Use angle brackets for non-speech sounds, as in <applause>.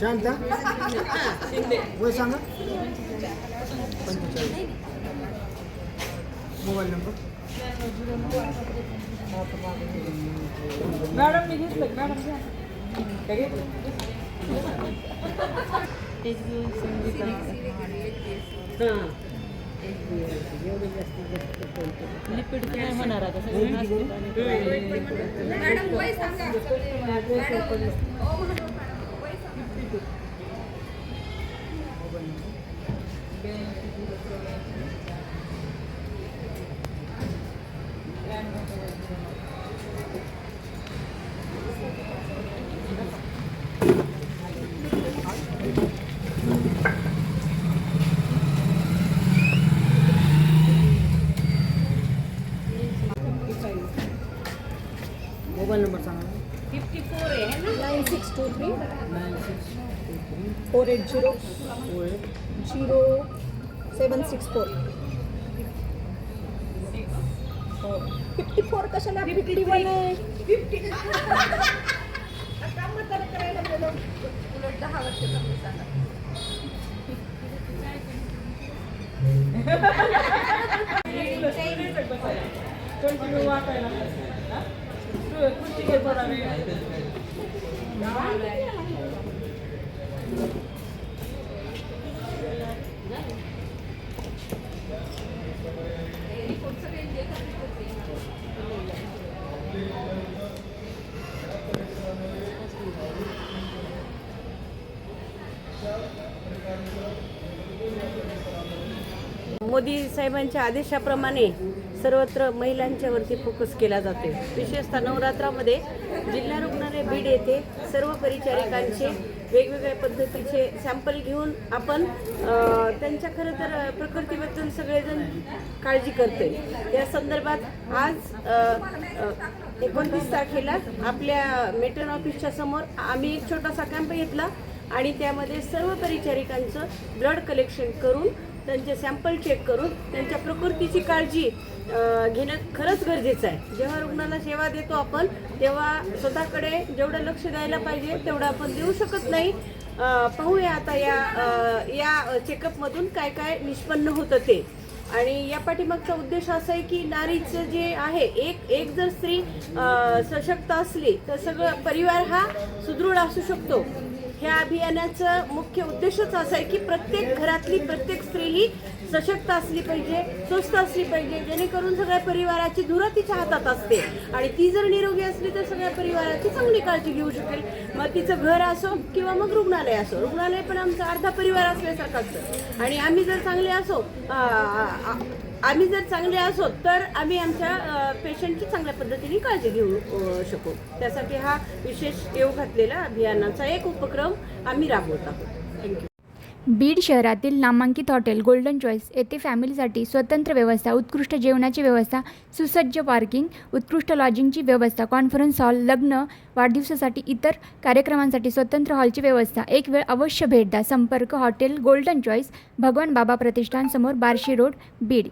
शांत? वय सांगा. पंचेचाळीस. Mobile number? मॅडम मी घेतलं मॅडम घ्या. लिक्विड काय होणार आता. सगळं मॅडम वय सांगा मोबाईल नंबर सांगा फिफ्टी फोर आहे ना? Nine six two three nine six two three four eight zero four eight zero seven six four. Fifty four. कशाला फिफ्टी. वन फिफ्टी <laughs> उलट दहा वर्ष कमी सांगा मोदी साहेबांच्या आदेशाप्रमाणे सर्वत्र महिलांच्यावरती फोकस केला जातो विशेषतः नवरात्रामध्ये जिल्हा रुग्णालय बीड येथे सर्व परिचारिकांचे वेगवेगळ्या पद्धतीचे सॅम्पल घेऊन आपण त्यांच्या खरं तर प्रकृतीबद्दल सगळेजण काळजी करते या संदर्भात आज एकोणतीस तारखेला आपल्या मेटर ऑफिसच्या समोर आम्ही एक छोटासा कॅम्प घेतला आणि त्यामध्ये सर्व परिचारिकांचं ब्लड कलेक्शन करून त्यांचे सॅम्पल चेक करून त्यांच्या प्रकृतीची काळजी घेणं खरंच गरजेचं आहे. जेव्हा रुग्णाला सेवा देतो आपण तेव्हा स्वतःकडे जेवढं लक्ष द्यायला पाहिजे तेवढं आपण देऊ शकत नाही. पाहूया आता या या चेकअपमधून काय काय निष्पन्न होतं ते. आणि या पाठीमागचा उद्देश असा आहे की नारीचं जे आहे एक एक जर स्त्री सशक्त असली तर सगळं परिवार हा सुदृढ असू शकतो. ह्या अभियानाचं मुख्य उद्देशच असा आहे की प्रत्येक घरातली प्रत्येक स्त्री ही सशक्त असली पाहिजे स्वस्थ असली पाहिजे जेणेकरून सगळ्या परिवाराची धुरा तिच्या हातात असते. आणि ती जर निरोगी असली तर सगळ्या परिवाराची चांगली काळजी घेऊ शकेल. मग तिचं घर असो किंवा मग रुग्णालय असो. रुग्णालय पण आमचा अर्धा परिवार असल्यासारखं असतं. आणि आम्ही जर चांगले असो आम्ही जर चांगले असो तर आम्ही आमच्या पेशंटची चांगल्या पद्धतीने काळजी घेऊ शकू. त्यासाठी हा विशेष येऊ घातलेला अभियानाचा एक उपक्रम आम्ही राबवत आहोत. थँक्यू बीड शहरातील नामांकित हॉटेल गोल्डन चॉईस येथे फॅमिलीसाठी स्वतंत्र व्यवस्था उत्कृष्ट जेवणाची व्यवस्था सुसज्ज पार्किंग उत्कृष्ट लॉजिंगची व्यवस्था कॉन्फरन्स हॉल लग्न वाढदिवसासाठी इतर कार्यक्रमांसाठी स्वतंत्र हॉलची व्यवस्था. एक वेळ अवश्य भेट द्या. संपर्क हॉटेल गोल्डन चॉईस भगवान बाबा प्रतिष्ठानसमोर बार्शी रोड बीड.